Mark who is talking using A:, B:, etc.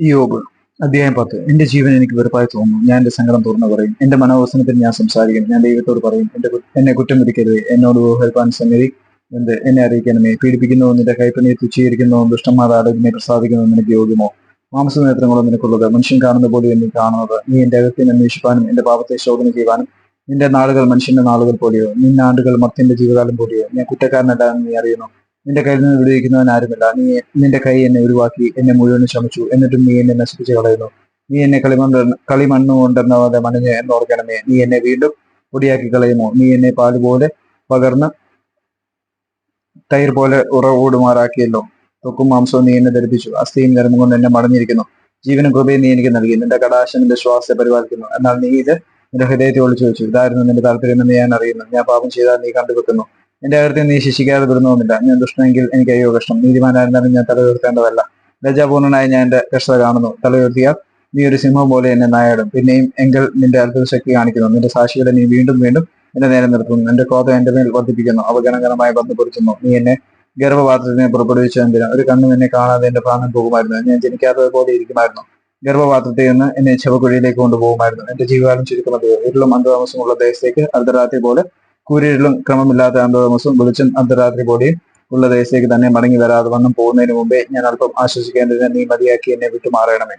A: യോബ് അധ്യായം പത്ത്. എന്റെ ജീവൻ എനിക്ക് വെറുപ്പായി തോന്നുന്നു. ഞാൻ എന്റെ സങ്കടം തുറന്നു പറയും. എന്റെ മനോവസനത്തിന് ഞാൻ സംസാരിക്കും ഞാൻ ദൈവത്തോട് പറയും. എന്റെ എന്നെ കുറ്റം വിധിക്കരുത് എന്നോട് ഹെൽപ്പാൻ സംഗതി എന്ത്? എന്നെ അറിയിക്കണമേ. പീഡിപ്പിക്കുന്നു നിന്റെ കൈപ്പണിയെ തുച്ഛീകരിക്കുന്നോ ദുഷ്ടന്മാർ അതിനെ പ്രസാദിക്കുന്നു നിനക്ക് യോഗ്യമോ? മാംസ നേത്രങ്ങളോ നിനക്കുള്ളത്. മനുഷ്യൻ കാണുന്ന പോലെ എന്നെ കാണുന്നത്. നീ എന്റെ അകത്തിന് അന്വേഷിപ്പാനും എന്റെ പാപത്തെ ശോധന ചെയ്യുവാനും നിന്റെ നാളുകൾ മനുഷ്യന്റെ നാളുകൾ പോലെയോ? നിന്റെ ആണ്ടുകൾ ജീവിതകാലം പോലെയോ? ഞാൻ കുറ്റക്കാരനല്ല എന്ന് നീ അറിയുന്നു? നിന്റെ കയ്യിൽ നിന്ന് വിടുവിക്കുന്നവൻ ആരുമില്ല. നീ നിന്റെ കൈ എന്നെ ഒഴിവാക്കി എന്നെ മുഴുവനും ശ്രമിച്ചു എന്നിട്ടും നീ എന്നെ നശിപ്പിച്ച് കളയുന്നു. നീ എന്നെ കളിമണ്ണ് കളിമണ്ണ് കൊണ്ടെന്നാതെ മണിഞ്ഞ് എന്നോർക്കണമേ നീ എന്നെ വീണ്ടും പൊടിയാക്കി കളയുമോ? നീ എന്നെ പാൽ പോലെ പകർന്ന് തൈർ പോലെ ഉറവൂടുമാറാക്കിയല്ലോ. തൊക്കും മാംസവും നീ എന്നെ ധരിപ്പിച്ചു. അസ്ഥിയും കരമും കൊണ്ട് എന്നെ മടഞ്ഞിരിക്കുന്നു ജീവനും കൃപയും നീ എനിക്ക് നൽകി. നിന്റെ കടാശം നിന്റെ ശ്വാസത്തെ പരിപാലിക്കുന്നു. എന്നാൽ നീ ഇത് നിന്റെ ഹൃദയത്തെ ഒളിച്ചു വെച്ചു. ഇതായിരുന്നു നിന്റെ താല്പര്യമെന്ന് ഞാൻ അറിയുന്നു. ഞാൻ പാപം ചെയ്താൽ നീ കണ്ടുവെക്കുന്നു. എന്റെ കാര്യത്തിൽ നീ ശിക്ഷിക്കാതെ വിടുന്നൊന്നുമില്ല ഞാൻ ദുഷ്ടനെങ്കിൽ എനിക്ക് അയ്യോ കഷ്ടം. നീതിമാനായിരുന്നാലും ഞാൻ തല ഉയർത്തേണ്ടതല്ല. ലജാപൂർണനായി ഞാൻ എന്റെ കഷ്ടത കാണുന്നു. തല ഉയർത്തിയാൽ നീ ഒരു സിംഹം പോലെ എന്നെ നായാടും പിന്നെയും എങ്കിൽ നിന്റെ അത്ഭുത ശക്തി കാണിക്കുന്നു. നിന്റെ സാക്ഷികളെ നീ വീണ്ടും വീണ്ടും എന്നെ നേരെ നിർത്തുന്നു. എന്റെ ക്രോധം എന്റെ മേൽ വർദ്ധിപ്പിക്കുന്നു. അവഗണകരമായി ബന്ധപ്പെടുത്തുന്നു നീ എന്നെ ഗർഭപാത്രത്തിനെ പുറപ്പെടുവിച്ച എന്തിനാ? ഒരു കണ്ണും എന്നെ കാണാതെ എന്റെ പ്രാണൻ പോകുമായിരുന്നു. ഞാൻ ജനിക്കാത്തത് പോലെ ഇരിക്കുമായിരുന്നു. ഗർഭപാത്രത്തിൽ നിന്ന് എന്നെ ശവക്കുഴിയിലേക്ക് കൊണ്ടുപോകുമായിരുന്നു. എന്റെ ജീവകാലം ചുരുക്കുന്നത് ഇരുളും അന്ധതാമസമുള്ള ദേശത്തേക്ക് അർദ്ധരാത്രി പോലെ കൂരിരുളും ക്രമമില്ലാത്ത അന്ധതാമസവും വെളിച്ചം അർദ്ധരാത്രി പോലെയും ഉള്ള ദേശത്തേക്ക് തന്നെ മടങ്ങി വരാതെ വന്നും പോകുന്നതിന് മുമ്പേ ഞാൻ അല്പം ആശ്വസിക്കേണ്ടതിന് നീ മതിയാക്കി എന്നെ വിട്ടുമാറണമേ.